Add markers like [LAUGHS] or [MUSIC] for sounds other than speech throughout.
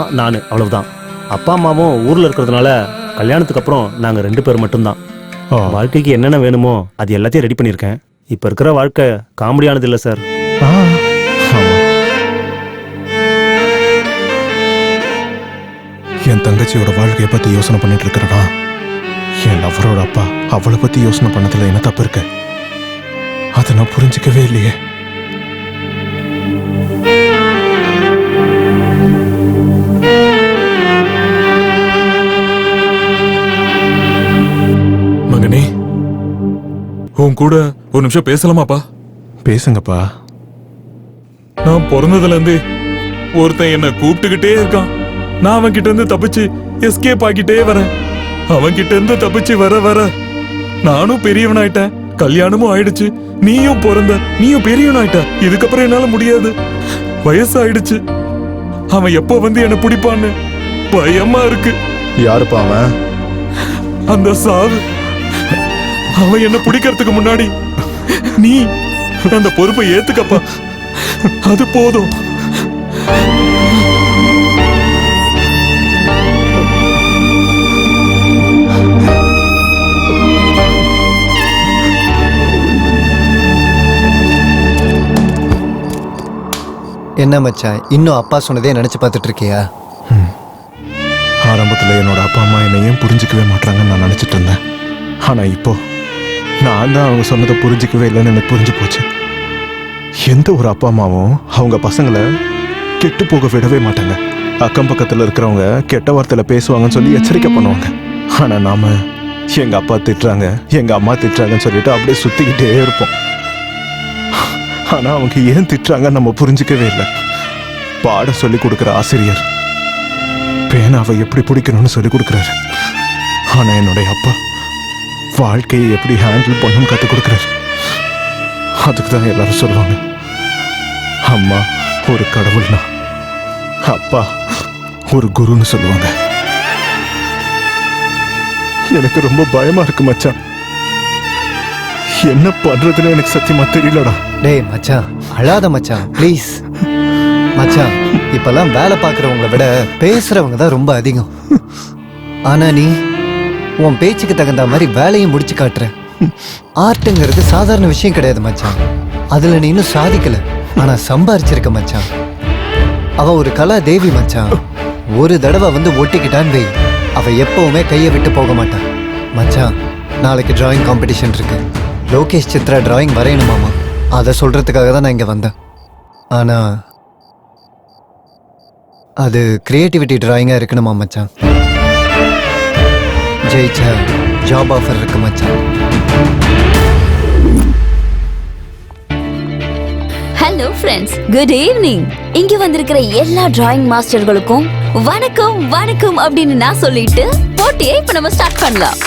நான் அவ்வளவுதான். அப்பா அம்மாவும் ஊர்ல இருக்கிறதுனால கல்யாணத்துக்கு அப்புறம் நாங்க ரெண்டு பேர் மட்டும்தான். வாழ்க்கைக்கு என்னென்ன வேணுமோ அது எல்லாத்தையும் ரெடி பண்ணியிருக்கேன். இப்போ இருக்கிற வாழ்க்கை காமெடியானது இல்லை சார். என் தங்கச்சியோட வாழ்க்கையை பத்தி யோசனை பண்ணிட்டு இருக்கிறனா? என் லவரோட அப்பா அவளை பத்தி யோசனை பண்ணதுல என்ன தப்பு இருக்கு? அதை நான் புரிஞ்சுக்கவே இல்லையே. உன் கூட ஒரு நிமிஷம் பேசலாமாப்பா? பேசுங்கப்பா. நான் பிறந்ததுல இருந்தே ஒருத்தன் என்ன கூப்பிட்டுக்கிட்டே இருக்கான். நான் அவன் கிட்ட இருந்து தப்பிச்சு எஸ்கேப் ஆகிட்டே வரேன். அவன் கிட்ட இருந்து தப்பிச்சு வர வர நானும் பெரியவனாயிட்டேன். கல்யாணமும் ஆயிடுச்சு. நீயும் பிறந்த நீயும் பெரியவனாயிட்ட. இதுக்கப்புறம் என்னால முடியாது. வயசாயிடுச்சு. அவன் எப்போ வந்து என்ன பிடிப்பான்னு பயமா இருக்கு. யாருப்பா அவன்? அந்த சாவு. அவன் என்ன பிடிக்கிறதுக்கு முன்னாடி? நீ அந்த பொறுப்பை ஏத்துக்கப்பா. அது போதும். என்ன மச்சான் இன்னும் அப்பா சொன்னதே நினைச்சு பார்த்துட்டு இருக்கியா ஆரம்பத்துல என்னோட அப்பா அம்மா என்னை ஏன் புரிஞ்சுக்கவே மாட்டாங்கன்னு நான் நினைச்சிட்டு இருந்தேன். ஆனா இப்போ நான் தான் அவங்க சொன்னதை புரிஞ்சுக்கவே இல்லைன்னு எனக்கு புரிஞ்சு போச்சு. எந்த ஒரு அப்பா அம்மாவும் அவங்க பசங்களை கெட்டு போக விடவே மாட்டாங்க. அக்கம் பக்கத்தில் இருக்கிறவங்க கெட்ட வார்த்தையில் பேசுவாங்கன்னு சொல்லி எச்சரிக்கை பண்ணுவாங்க. ஆனால் நாம் எங்கள் அப்பா திட்டுறாங்க எங்கள் அம்மா திட்டுறாங்கன்னு சொல்லிட்டு அப்படியே சுற்றிக்கிட்டே இருப்போம். ஆனால் அவங்க ஏன் திட்டுறாங்கன்னு நம்ம புரிஞ்சுக்கவே இல்லை. பாடம் சொல்லி கொடுக்குற ஆசிரியர் பேனாவை எப்படி பிடிக்கணும்னு சொல்லி கொடுக்குறாரு. ஆனால் என்னுடைய அப்பா வாழ்க்கையை எப்படி ஹேண்டில் பண்ணணும்னு கற்றுக் கொடுக்குறாரு. அதுக்கு தான் எல்லாரும் சொல்லுவாங்க அம்மா ஒரு கடவுள்னா அப்பா ஒரு குருன்னு சொல்லுவாங்க. எனக்கு ரொம்ப பயமா இருக்கு மச்சான். என்ன பண்றதுன்னு எனக்கு சத்தியமா தெரியலடா. டேய் மச்சான் அழாத மச்சான் ப்ளீஸ். மச்சான் இப்பெல்லாம் வேலை பார்க்குறவங்கள விட பேசுறவங்க தான் ரொம்ப அதிகம். ஆனா நீ உன் பேச்சுக்கு தகுந்த மாதிரி வேலையும் முடிச்சு காட்டுற ஆர்ட்டுங்கிறது சாதாரண விஷயம் கிடையாது மச்சான். அதுல நீ இன்னும் சாதிக்கல. ஆனா சம்பாரிச்சிருக்க மச்சான். அவ ஒரு கலா தேவி மச்சான். ஒரு தடவை வந்து ஒட்டிக்கிட்டான்னு வை. அவ எப்பவுமே கையை விட்டு போக மாட்டான் மச்சான் நாளைக்கு டிராயிங் காம்படிஷன் இருக்கு. லோகேஷ் சித்ரா டிராயிங் வரையணுமாமா? அதை சொல்றதுக்காக தான் நான் இங்க வந்தேன். ஆனா அது கிரியேட்டிவிட்டி டிராயிங்காக இருக்கணுமா மச்சான்? ஜெயிச்சா ஜாப் ஆஃபர் இருக்கு மச்சான் ஹலோ ஃப்ரெண்ட்ஸ் குட் ஈவினிங் இங்க வந்திருக்கிற எல்லா டிராயிங் மாஸ்டர்களுக்கும் வணக்கம் வணக்கம் அப்படின்னு நான் சொல்லிட்டு போட்டியை இப்ப நம்ம ஸ்டார்ட் பண்ணலாம்.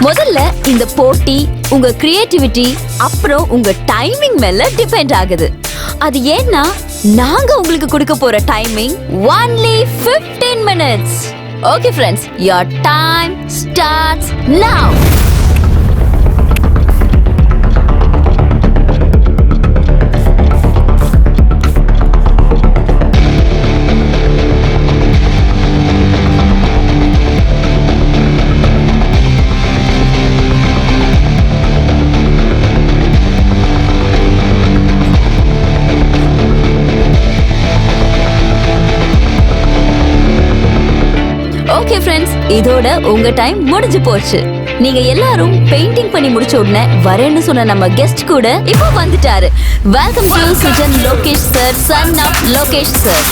முதல்ல இந்த போட்டி உங்க கிரியேட்டிவிட்டி அப்புறம் உங்க டைமிங் மேல டிபெண்ட் ஆகுது. அது ஏன்னா நாங்க உங்களுக்கு கொடுக்க போற timing only 15 minutes Okay friends, your time starts now. இதோட உங்க டைம் முடிஞ்சு போச்சு. நீங்க எல்லாரும் பெயிண்டிங் பண்ணி முடிச்ச உடனே வரேன்னு சொன்ன நம்ம கெஸ்ட் கூட இப்போ வந்துட்டாரு. Welcome to Sujan Lokesh sir son of Lokesh sir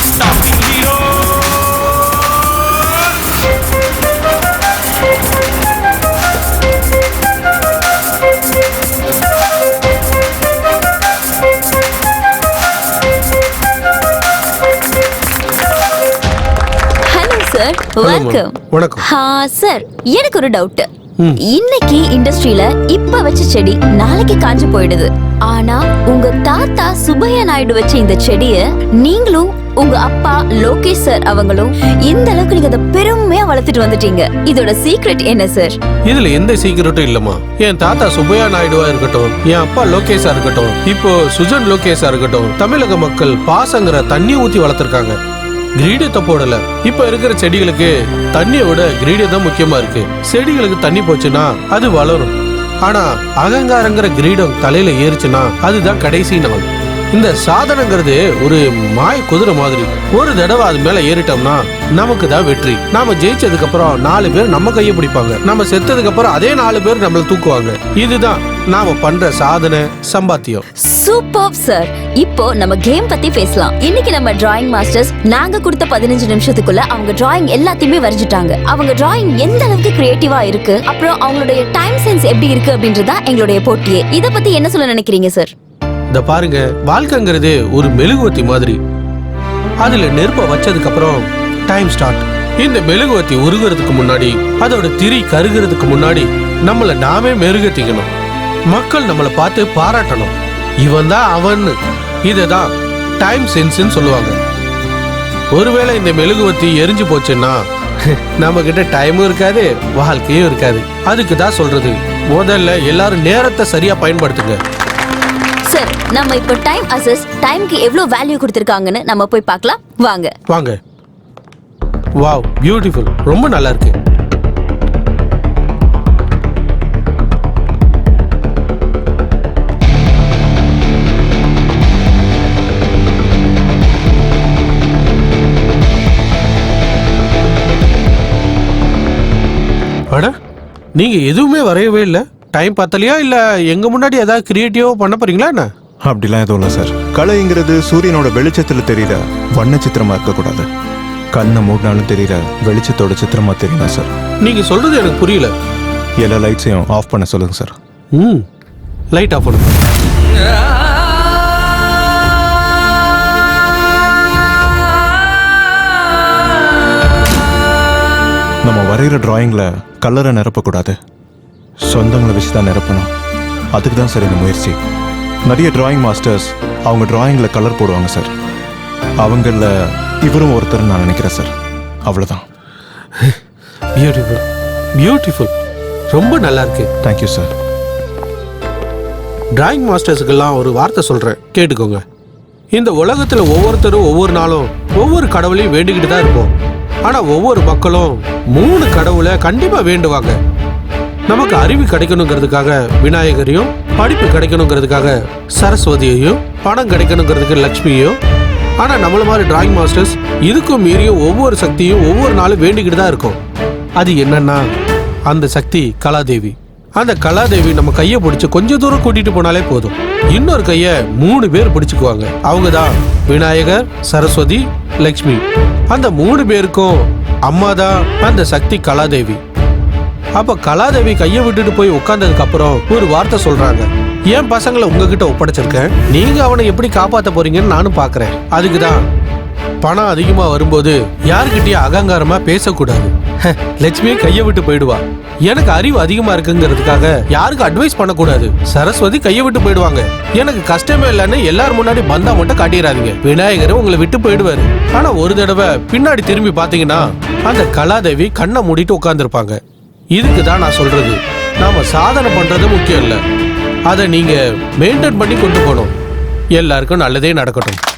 sir welcome வணக்கம். ஹா சார் எனக்கு ஒரு டவுட் இன்னைக்கு இண்டஸ்ட்ரியில இப்ப வச்ச செடி நாளைக்கு காஞ்சு போயிடுது. ஆனா உங்க தாத்தா சுப்பையா நாயுடு வச்ச இந்த செடிய நீங்களும் உங்க அப்பா லோகேஷ் சார் அவங்களும் இந்த அளவுக்கு நீங்க அதை பெருமையா வளர்த்துட்டு வந்துட்டீங்க? இதோட சீக்ரெட் என்ன சார்? இதுல எந்த சீக்கிரட்டும் இல்லம்மா. என் தாத்தா சுப்பையா நாயுடுவா இருக்கட்டும் என் அப்பா லோகேஷா இருக்கட்டும் இப்போ சுஜன் லோகேஷா இருக்கட்டும் தமிழக மக்கள் பாசங்கிற தண்ணி ஊத்தி வளர்த்திருக்காங்க. கிரீடியத்தை போடல. இப்ப இருக்கிற செடிகளுக்கு தண்ணியை விட கிரீடியம் தான் முக்கியமா இருக்கு. செடிகளுக்கு தண்ணி போச்சுன்னா அது வளரும். ஆனா அகங்காரங்கிற கிரீடம் தலையில ஏறுச்சுன்னா அதுதான் கடைசி நாள் இந்த சாதனைங்கிறது ஒரு மாய குதிரை மாதிரி. ஒரு தடவை அது மேல ஏறிட்டோம்னா நமக்கு தான் வெற்றி. நாம ஜெயிச்சதுக்கு அப்புறம் நாலு பேர் நம்ம கையை பிடிப்பாங்க. நம்ம செத்ததுக்கு அப்புறம் அதே நாலு பேர் நம்மள தூக்குவாங்க. இதுதான் நாம பண்ற சாதனை சம்பாத்தியம். Super sir. இப்போ நம்ம கேம் பத்தி பேசலாம். இன்னைக்கு நம்ம டிராயிங் மாஸ்டர்ஸ் நாங்க கொடுத்த பதினஞ்சு நிமிஷத்துக்குள்ள அவங்க டிராயிங் எல்லாத்தையுமே வரைஞ்சிட்டாங்க. அவங்க டிராயிங் எந்த அளவுக்கு கிரியேட்டிவா இருக்கு? அப்புறம் அவங்களுடைய டைம் சென்ஸ் எப்படி இருக்கு அப்படின்றதா எங்களுடைய போட்டியே. இத பத்தி என்ன சொல்ல நினைக்கிறீங்க சார் இந்த பாருங்க வாழ்க்கைங்கிறது ஒரு மெழுகுவத்தி மாதிரி. அதுல நெருப்ப வச்சதுக்கு அப்புறம் டைம் ஸ்டார்ட் இந்த மெழுகுவத்தி உருகுறதுக்கு முன்னாடி அதோட திரி கருகிறதுக்கு முன்னாடி நம்மள நாமே மெருகத்திக்கணும். மக்கள் நம்மளை பார்த்து பாராட்டணும். இவன் தான் அவன் இததான் டைம் சென்ஸ்னு சொல்லுவாங்க. ஒருவேளை இந்த மெழுகுவத்தி எரிஞ்சு போச்சுன்னா [LAUGHS] நம்ம கிட்ட டைமும் இருக்காது வாழ்க்கையும் இருக்காது. அதுக்கு தான் சொல்றது. முதல்ல எல்லாரும் நேரத்தை சரியா பயன்படுத்துங்க. சார் நம்ம இப்போ டைம் அசஸ் டைம்க்கு எவ்வளவு வேல்யூ கொடுத்திருக்காங்கன்னு நம்ம போய் பார்க்கலாம். வாங்க. வாங்க. வாவ் பியூட்டிஃபுல் ரொம்ப நல்லா இருக்கு. அட நீங்க எதுவுமே வரையவே இல்லை. டைம் பத்தலையா இல்ல எங்க முன்னாடி ஏதாவது கிரியேட்டிவா பண்ண போறீங்களா என்ன? அப்படிலாம் எதுவும் இல்லை சார் கலைங்கிறது சூரியனோட வெளிச்சத்தில் தெரியுற வண்ண சித்திரமா இருக்கக்கூடாது. கண்ணை மூடினாலும் தெரியற வெளிச்சத்தோட சித்திரமா தெரியணும் சார் நீங்க சொல்றது எனக்கு புரியல. எல்லா லைட்ஸையும் ஆஃப் பண்ண சொல்லுங்க சார் ம் லைட் ஆஃப் பண்ணுங்க. நம்ம வரைகிற டிராயிங்கில் கலரை நிரப்பக்கூடாது. சொந்தங்களை வச்சு தான் நிரப்பணும். அதுக்கு தான் சார் இந்த முயற்சி. நிறைய டிராயிங் மாஸ்டர்ஸ் அவங்க டிராயிங்கில் கலர் போடுவாங்க சார். அவங்கள இவரும் ஒருத்தர் நான் நினைக்கிறேன் சார். அவ்வளோதான் பியூட்டிஃபுல் பியூட்டிஃபுல் ரொம்ப நல்லா இருக்கு. தேங்க்யூ சார் டிராயிங் மாஸ்டர்ஸுக்கெல்லாம் ஒரு வார்த்தை சொல்றேன். கேட்டுக்கோங்க. இந்த உலகத்துல ஒவ்வொருத்தரும் ஒவ்வொரு நாளும் ஒவ்வொரு கடவுளையும் வேண்டிக்கிட்டு தான் இருப்போம். ஆனா ஒவ்வொரு மக்களும் மூணு கடவுளை கண்டிப்பா வேண்டுவாங்க. நமக்கு அறிவு கிடைக்கணுங்கிறதுக்காக விநாயகரையும் படிப்பு கிடைக்கணுங்கிறதுக்காக சரஸ்வதியையும் பணம் கிடைக்கணுங்கிறதுக்கு லக்ஷ்மியையும் ஆனா நம்மள மாதிரி டிராயிங் மாஸ்டர்ஸ் இதுக்கும் மீறியும் ஒவ்வொரு சக்தியும் ஒவ்வொரு நாளும் வேண்டிக்கிட்டு தான் இருக்கும். அது என்னன்னா அந்த சக்தி கலாதேவி. அந்த கலாதேவி நம்ம கையை பிடிச்சி கொஞ்ச தூரம் கூட்டிட்டு போனாலே போதும். இன்னொரு கையை மூணு பேர் பிடிச்சுக்குவாங்க. அவங்க தான் விநாயகர் சரஸ்வதி லக்ஷ்மி. அந்த மூணு பேருக்கும் அம்மா தான் அந்த சக்தி கலாதேவி. அப்ப கலாதேவி கையை விட்டுட்டு போய் உட்கார்ந்ததுக்கு அப்புறம் ஒரு வார்த்தை சொல்றாங்க. என் பசங்களை உங்ககிட்ட ஒப்படைச்சிருக்கேன் நீங்க அவனை எப்படி காப்பாத்த போறீங்கன்னு நானும் பாக்குறேன். அதுக்கு தான் பணம் அதிகமா வரும்போது யாருக்கிட்டயும் அகங்காரமா பேசக்கூடாது. ஹ, லட்சுமி கையை விட்டு போயிடுவா. எனக்கு அறிவு அதிகமா இருக்குங்கிறதுக்காக யாருக்கும் அட்வைஸ் பண்ணக்கூடாது. சரஸ்வதி கையை விட்டு போயிடுவாங்க. எனக்கு கஷ்டமே இல்லைன்னு எல்லாரும் முன்னாடி பந்தா மட்டும் காட்டிடாதீங்க. விநாயகர் உங்களை விட்டு போயிடுவாரு. ஆனா ஒரு தடவை பின்னாடி திரும்பி பாத்தீங்கன்னா அந்த கலாதேவி கண்ணை மூடிட்டு உட்காந்துருப்பாங்க இதுக்கு தான் நான் சொல்றது. நாம சாதனை பண்றது முக்கியம் இல்லை. அதை நீங்க மெயின்டைன் பண்ணி கொண்டு போகணும். எல்லாருக்கும் நல்லதே நடக்கட்டும்.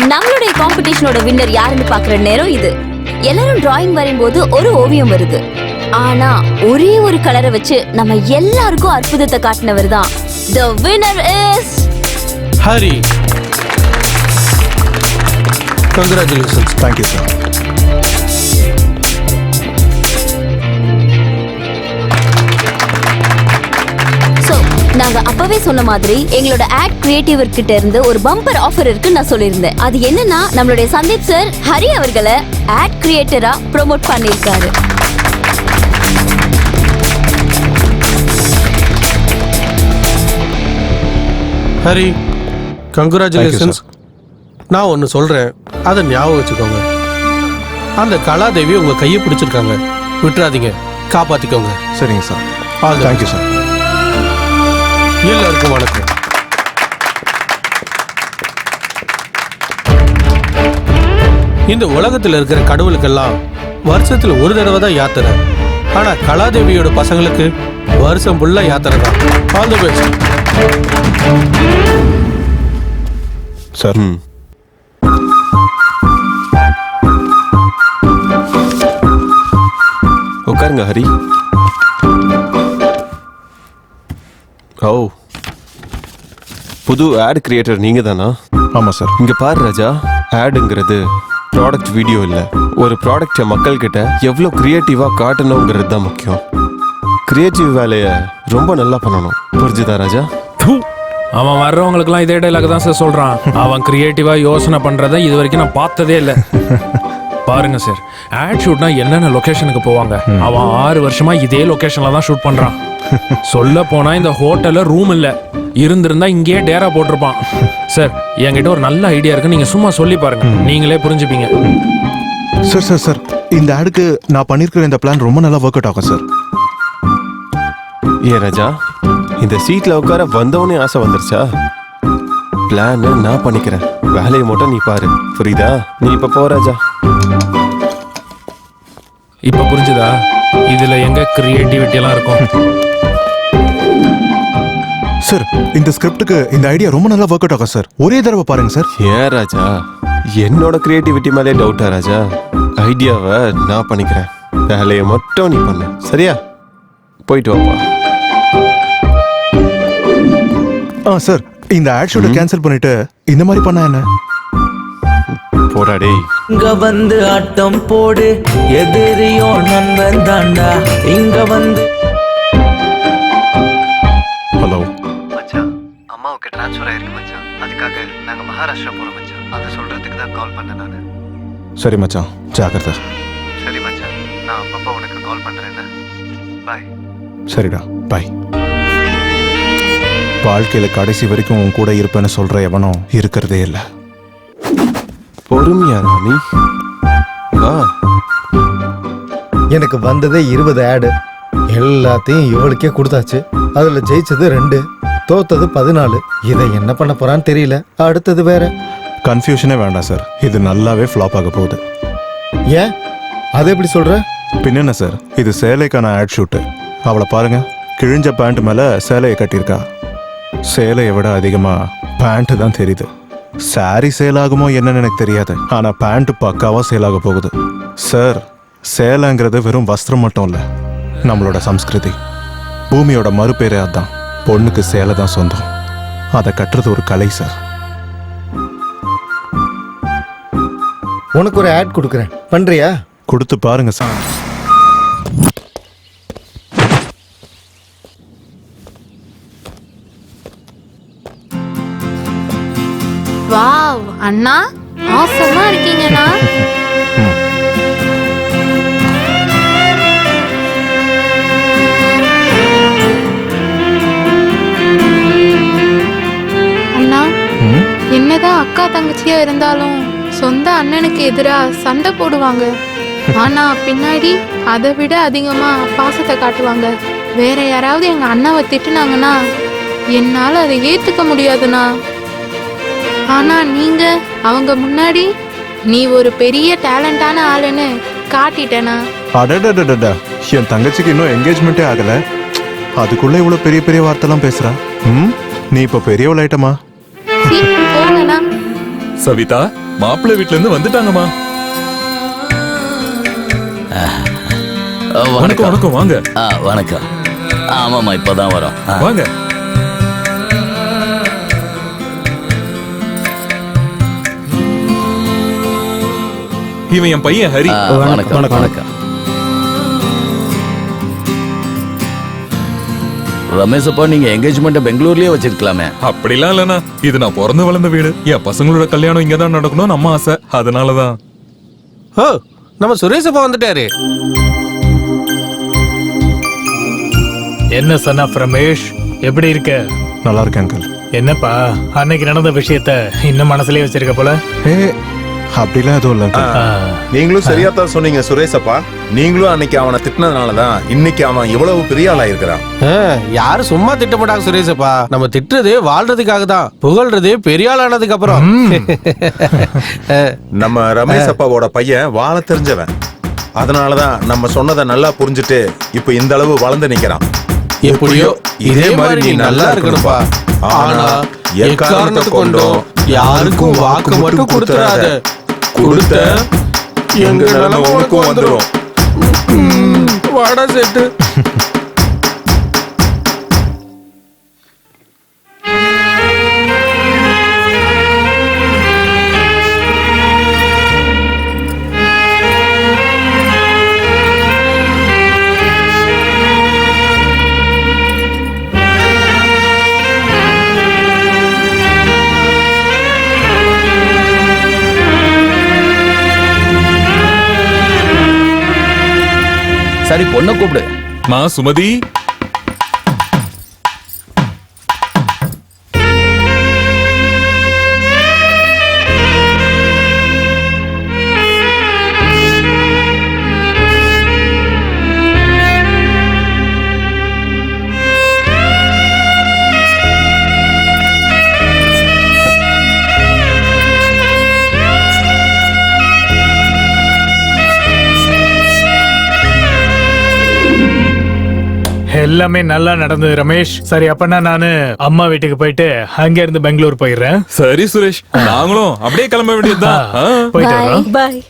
நம்மளுடைய காம்படிஷனோட வின்னர் யாருன்னு பாக்குற நேரம் இது. எல்லாரும் டிராயிங் வரையும்போது ஒரு ஓவியம் வருது. ஆனா ஒரே ஒரு கலரை வச்சு நம்ம எல்லாருக்கும் அற்புதத்தை காட்டினவர் தான். The winner is Hari. Congratulations thank you sir நாங்க அப்பவே சொன்ன மாதிரி எங்களோட ஆட் கிரியேட்டிவ் கிட்ட இருந்து ஒரு பம்பர் ஆஃபர் இருக்கு நான் சொல்லியிருந்தேன். அது என்னன்னா நம்மளுடைய சந்தீப் சார் ஹரி அவர்களை ஆட் கிரியேட்டரா ப்ரோமோட் பண்ணியிருக்காரு. ஹரி கங்க்ராச்சுலேஷன்ஸ் நான் ஒன்று சொல்கிறேன் அதை ஞாபகம் வச்சுக்கோங்க. அந்த கலாதேவி உங்கள் கையை பிடிச்சிருக்காங்க. விட்டுறாதீங்க. காப்பாற்றிக்கோங்க சரிங்க சார் the தேங்க்யூ சார் எல்லாருக்கும் வணக்கம். இந்த உலகத்தில் இருக்கிற கடவுளுக்கெல்லாம் வருஷத்தில் ஒரு தடவை தான் யாத்திரை. ஆனா கலாதேவியோட பசங்களுக்கு வருஷம் ஃபுல்லா யாத்திரை தான். சார். உட்காருங்க ஹரி. ஓ. புது ஆட் கிரியேட்டர் நீங்க தானா ஆமா சார். இங்க பாரு ராஜா ஆடுங்கிறது ப்ராடக்ட் வீடியோ இல்ல. ஒரு ப்ராடக்ட்டை மக்கள் கிட்ட எவ்வளவு கிரியேட்டிவா காட்டணுங்கிறது தான் முக்கியம். கிரியேட்டிவ் வேலையை ரொம்ப நல்லா பண்ணணும். புரிஞ்சுதா ராஜா. அவன் வர்றவங்களுக்குலாம் இதே டைலாக் தான் சார் சொல்றான். அவன் கிரியேட்டிவா யோசனை பண்றத இது வரைக்கும் நான் பார்த்ததே இல்லை. பாருங்க சார். ஆட் ஷூட்னா என்னென்ன லொகேஷனுக்கு போவாங்க? அவன் ஆறு வருஷமா இதே லொகேஷன்ல தான் ஷூட் பண்றான். சொல்ல போனா இந்த ஹோட்டல்ல ரூம் இல்ல. இருந்திருந்தா இங்கேயே டேரா போட்டிருப்பான். சார் என்கிட்ட ஒரு நல்ல ஐடியா இருக்கு. நீங்க சும்மா சொல்லி பாருங்க. நீங்களே புரிஞ்சுப்பீங்க. சார் சார் சார் இந்த ஆடுக்கு நான் பண்ணியிருக்கிற இந்த பிளான் ரொம்ப நல்லா ஒர்க் அவுட் ஆகும் சார். ஏன் ராஜா? இந்த சீட்ல உட்கார வந்தவனே ஆசை வந்துருச்சா? பிளான் நான் பண்ணிக்கிறேன். வேலையை மட்டும் நீ பாரு. புரியுதா? நீ இப்ப போ ராஜா. இப்ப புரிஞ்சுதா? இதுல எங்க கிரியேட்டிவிட்டி எல்லாம் இருக்கும்? சார் இந்த ஸ்கிரிப்டுக்கு இந்த ஐடியா ரொம்ப நல்லா ஒர்க் அவுட் ஆகும் சார் ஒரே தடவை பாருங்க சார் ஏன் ராஜா? என்னோட கிரியேட்டிவிட்டி மேலே டவுட்டா ராஜா? ஐடியாவை நான் பண்ணிக்கிறேன். வேலையை மட்டும் நீ பண்ணு. சரியா? போயிட்டு வாப்பா. ஆ சார் இந்த ஆட் ஷூட்டை கேன்சல் பண்ணிட்டு இந்த மாதிரி பண்ணா என்ன? போடா டேய். இங்க வந்து ஆட்டம் போடு. எதிரியோ நண்பன் தாண்டா. இங்க வந்து ஹலோ. மச்சான் அம்மாவுக்கு ட்ரான்ஸ்ஃபர் ஆயிருக்கு மச்சான். அதுக்காக நாங்க மகாராஷ்டிரா போறோம் மச்சான். அதை சொல்றதுக்கு தான் கால் பண்ணேன் நான். சரி மச்சான் ஜாக்கிரதை. சரி மச்சான் நான் அப்பப்போ உனக்கு கால் பண்றேன் பாய் சரிடா பாய் வாழ்க்கையில கடைசி வரைக்கும் உன் கூட இருப்பேன்னு சொல்ற எவனும் இருக்கிறதே இல்லை. பொறுமையா ராணி வா. எனக்கு வந்ததே இருபது ஆடு எல்லாத்தையும் இவளுக்கே கொடுத்தாச்சு. அதுல ஜெயிச்சது ரெண்டு தோத்தது பதினாலு. இதை என்ன பண்ண போறான்னு தெரியல. அடுத்தது வேற. கன்ஃபியூஷனே வேண்டாம் சார் இது நல்லாவே ஃப்ளாப் ஆக போகுது. ஏன்? அதை எப்படி சொல்ற? பின்னென்ன சார் இது சேலைக்கான ஆட் ஷூட்டு அவளை பாருங்க. கிழிஞ்ச பேண்ட் மேல சேலையை கட்டியிருக்கா. சேலையை விட அதிகமா பேண்ட் தான் தெரியுது. சாரி சேல் ஆகுமோ என்னன்னு எனக்கு தெரியாது. ஆனா பேண்ட் பக்காவா சேல் ஆக போகுது. சார் சேலைங்கிறது வெறும் வஸ்திரம் மட்டும் இல்ல. நம்மளோட சம்ஸ்கிருதி. பூமியோட மறுபேரே அதான். பொண்ணுக்கு சேலை தான் சொந்தம். அதை கட்டுறது ஒரு கலை சார் உனக்கு ஒரு ஆட் கொடுக்குறேன். பண்றியா? கொடுத்து பாருங்க சார் அண்ணா ஆசமா இருக்கீங்கண்ணா. அண்ணா? என்னதான் அக்கா தங்கச்சியா இருந்தாலும் சொந்த அண்ணனுக்கு எதிரா சண்டை போடுவாங்க. ஆனா பின்னாடி அதை விட அதிகமா பாசத்தை காட்டுவாங்க. வேற யாராவது எங்க அண்ணாவை திட்டுனாங்கன்னா என்னால அதை ஏத்துக்க முடியாதுண்ணா. ஆனா நீங்க அவங்க முன்னாடி நீ ஒரு பெரிய டேலண்டான ஆளுன்னு காட்டிட்டேனா? அடடடடடா என் தங்கச்சிக்கு இன்னும் என்கேஜ்மெண்ட்டே ஆகல. அதுக்குள்ள இவ்வளவு பெரிய பெரிய வார்த்தைலாம் பேசுறா. ம்? நீ இப்ப பெரியவள் ஆயிட்டமா? சீ போங்கண்ணா. சவிதா மாப்பிள்ளை வீட்ல இருந்து வந்துட்டாங்கம்மா வணக்கம் வணக்கம் வாங்க. ஆ வணக்கம். ஆமாம்மா இப்போதான் வரோம். ஆ, வாங்க. இவன் என் பையன் ஹரி. வணக்கம். வணக்கம். ரமேஷ் அப்பா நீங்க என்கேஜ்மெண்ட் பெங்களூர்லயே வச்சிருக்கலாமே. அப்படிலாம் இல்லைண்ணா. இது நான் பிறந்து வளர்ந்த வீடு. என் பசங்களோட கல்யாணம் இங்க தான் நடக்கணும் நம்ம ஆசை. அதனாலதான். ஓ நம்ம சுரேஷ் அப்பா வந்துட்டாரு. என்ன சன் ஆஃப் ரமேஷ்? எப்படி இருக்க? நல்லா இருக்கேன் அங்கிள் என்னப்பா அன்னைக்கு நடந்த விஷயத்த இன்னும் மனசுலயே வச்சிருக்க போல? ஏ அப்படிலாம் எதுவும் இல்லை. நீங்களும் சரியா தான் சொன்னீங்க சுரேஷப்பா. நீங்களும் அன்னைக்கு அவனை திட்டினதுனால தான் இன்னைக்கு அவன் இவ்வளவு பெரிய ஆளா இருக்கிறான் யாரும் சும்மா திட்டமாட்டாங்க சுரேஷ் அப்பா நம்ம திட்டுறது வாழ்றதுக்காக தான் புகழ்றது பெரிய ஆள் ஆனதுக்கு அப்புறம் [LAUGHS] நம்ம ரமேஷ் அப்பாவோட பையன் வாழ தெரிஞ்சவன். அதனாலதான் நம்ம சொன்னதை நல்லா புரிஞ்சுட்டு இப்ப இந்த அளவு வளர்ந்து நிக்கிறான். எப்படியோ இதே மாதிரி நீ நல்லா இருக்கணும்ப்பா. ஆனா எக்காரணத்தை கொண்டும். யாருக்கும் வாக்கு மட்டும் கொடுத்துறாத. கொடுத்த எங்க நிலைமை உனக்கும் வந்துடும் வாடா செட்டு. கூப்பிடு. மா சுமதி. எல்லாமே நல்லா நடந்தது ரமேஷ். சரி அப்பனா நானு அம்மா வீட்டுக்கு போயிட்டு அங்க இருந்து பெங்களூர் போயிடுறேன். சரி சுரேஷ். நாங்களும் அப்படியே கிளம்ப வேண்டியதுதான். ஆ. போயிட்டு வரோம். பாய்